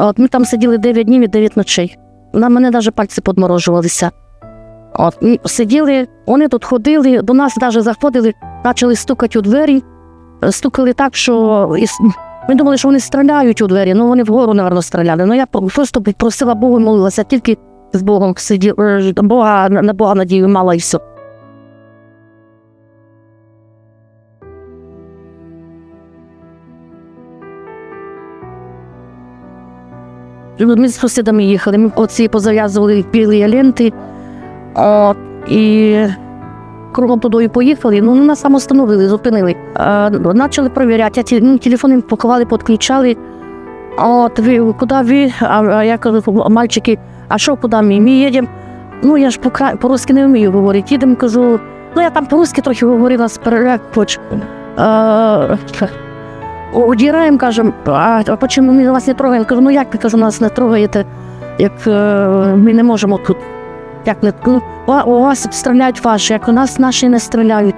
От ми там сиділи 9 днів і 9 ночей. На мене навіть пальці подморожувалися. От, сиділи, вони тут ходили, до нас навіть заходили, почали стукати у двері, Е, стукали так, що ми думали, що вони стріляють у двері, ну вони вгору, напевно, стріляли. Ну я просто просила Богу, молилася, тільки з Богом сиділа, Бога, на Бога надію мала і все. Ми з сусідами їхали, ми оці позав'язували білі ленти, от, і кругом туди поїхали, ну нас там остановили, зупинили. Почали перевіряти, ну, телефони пакували, підключали. От ви куди ви? А, я кажу, мальчики, а що куди ми? Ми їдемо. Ну я ж по- по-русски не вмію говорити. Їдемо, кажу, ну я там по-русски трохи говорила з переляк, Е, кажемо, а, а чому ми вас не трогаємо? Кажу, ну як ви кажу, нас не трогаєте, як е, ми не можемо тут. Як не ну, у вас стріляють ваші, як у нас наші не стріляють.